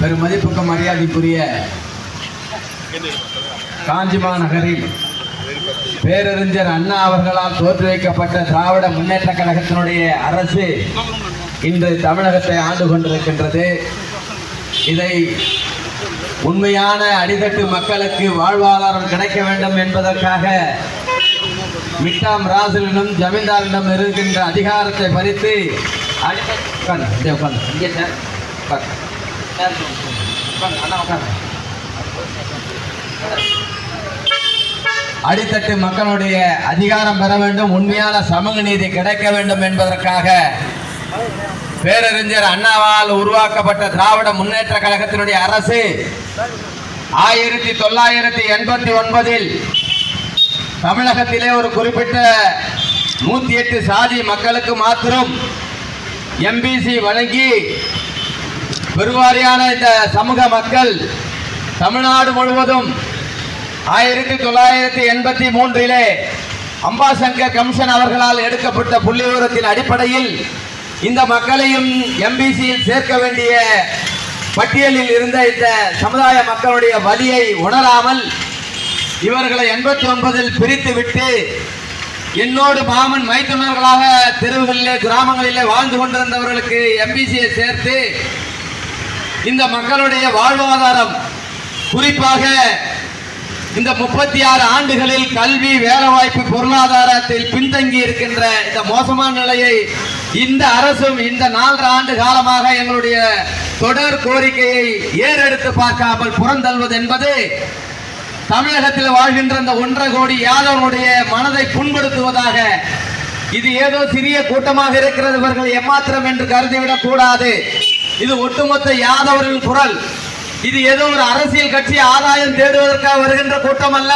பெரும் மதிப்புக்கு மரியாதைக்குரிய காஞ்சிமா நகரில் பேரறிஞர் அண்ணா அவர்களால் தோற்று வைக்கப்பட்ட திராவிட முன்னேற்ற கழகத்தினுடைய அரசு இன்று தமிழகத்தை ஆண்டு கொண்டிருக்கின்றது. இதை உண்மையான அடித்தட்டு மக்களுக்கு வாழ்வாதாரம் கிடைக்க வேண்டும் என்பதற்காக மிட்டாம் ராசிலிடம் ஜமீன்தாரிடம் இருக்கின்ற அதிகாரத்தை பறித்து அடித்தட்டு- இங்கே சார். அடித்தட்டு மக்களுடைய அதிகாரம் பெற வேண்டும் உண்மையான சமூக நீதி கிடைக்க வேண்டும் என்பதற்காக பேரறிஞர் அண்ணாவால் உருவாக்கப்பட்ட திராவிட முன்னேற்ற கழகத்தினுடைய அரசு ஆயிரத்தி தொள்ளாயிரத்தி எண்பத்தி ஒன்பதில் தமிழகத்திலே ஒரு குறிப்பிட்ட நூத்தி எட்டு சாதி மக்களுக்கு மாத்திரம் எம்பிசி வழங்கி பெருவாரியான இந்த சமூக மக்கள் தமிழ்நாடு முழுவதும் ஆயிரத்தி தொள்ளாயிரத்தி எண்பத்தி மூன்றிலே அம்பாசங்கர் கமிஷன் அவர்களால் எடுக்கப்பட்ட புள்ளிவிவரத்தின் அடிப்படையில் இந்த மக்களையும் எம்பிசியில் சேர்க்க வேண்டிய பட்டியலில் இருந்த இந்த சமுதாய மக்களுடைய வலியை உணராமல் இவர்களை எண்பத்தி ஒன்பதில் பிரித்து விட்டு என்னோடு மாமன் மைத்துனர்களாக தெருவுகளிலே கிராமங்களிலே வாழ்ந்து கொண்டிருந்தவர்களுக்கு எம்பிசியை சேர்த்து இந்த மக்களுடைய வாழ்வாதாரம். குறிப்பாக இந்த முப்பத்தி ஆறு ஆண்டுகளில் கல்வி வேலைவாய்ப்பு பொருளாதாரத்தில் பின்தங்கி இருக்கின்ற இந்த மோசமான நிலையை இந்த அரசும் இந்த நான்கு ஆண்டு காலமாக எங்களுடைய தொடர் கோரிக்கையை ஏறெடுத்து பார்க்காமல் புறந்தள்வது என்பது தமிழகத்தில் வாழ்கின்ற இந்த ஒன்றரை கோடி யாதவனுடைய மனதை புண்படுத்துவதாக இது ஏதோ சிறிய கூட்டமாக இருக்கிறது இவர்கள் ஏமாத்திரம் என்று கருதிவிடக் கூடாது இது ஒட்டுமொத்த யாதவரின் குரல். இது ஏதோ ஒரு அரசியல் கட்சி ஆதாயம் தேடுவதற்காக வருகின்ற கூட்டம் அல்ல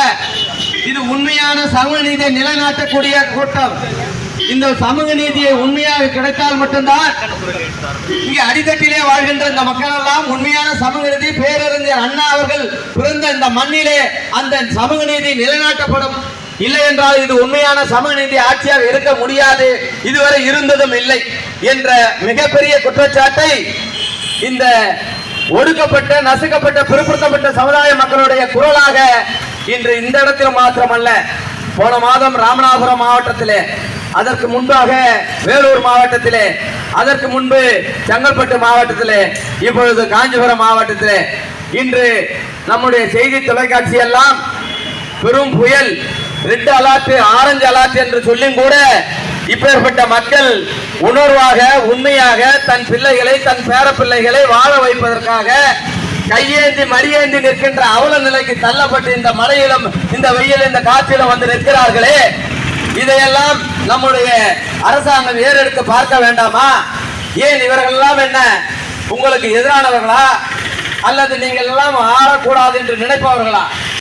இது உண்மையான சமூக நீதியை நிலைநாட்டக்கூடிய கூட்டம். இந்த சமூக நீதியை உண்மையாக கிடைத்தால் மட்டும்தான் இங்கே அடித்தட்டிலே வாழ்கின்ற இந்த மக்கள் எல்லாம் உண்மையான சமூக நீதி பேரறிஞர் அண்ணா அவர்கள் பிறந்த இந்த மண்ணிலே அந்த சமூக நீதி நிலைநாட்டப்படும். இல்லை என்றால் இது உண்மையான சமூக நீதி ஆட்சியாக இருக்க முடியாது. இதுவரை இருந்ததும் இல்லை என்ற மிகப்பெரிய குற்றச்சாட்டை இந்த ஒடுக்கப்பட்ட நசுக்கப்பட்ட பிற்படுத்தப்பட்ட சமுதாய மக்களுடைய குரலாக இன்று இந்த இடத்தில் மாத்திரமல்ல போன மாதம் ராமநாதபுரம் மாவட்டத்திலே அதற்கு முன்பாக வேலூர் மாவட்டத்திலே அதற்கு முன்பு செங்கல்பட்டு மாவட்டத்திலே இப்பொழுது காஞ்சிபுரம் மாவட்டத்திலே இன்று நம்முடைய செய்தி தொலைக்காட்சி எல்லாம் பெரும் புயல் ரெட் அலாட்டு ஆரஞ்சு அலாட்டு என்று சொல்லியும் கூட இப்பேற்பட்ட மக்கள் உணர்வாக உண்மையாக தன் பிள்ளைகளை தன் பேர பிள்ளைகளை வாழ வைப்பதற்காக கையேந்தி மடியேந்தி நிற்கின்ற அவல நிலைக்கு தள்ளப்பட்டு இந்த மழையிலும் இந்த வெயில் இந்த காற்றிலும் வந்து நிற்கிறார்களே. இதையெல்லாம் நம்முடைய அரசாங்கம் ஏறெடுத்து பார்க்க வேண்டாமா? ஏன் இவர்கள் எல்லாம் என்ன? உங்களுக்கு எதிரானவர்களா? அல்லது நீங்கள் எல்லாம் ஆறக்கூடாது என்று நினைப்பவர்களா?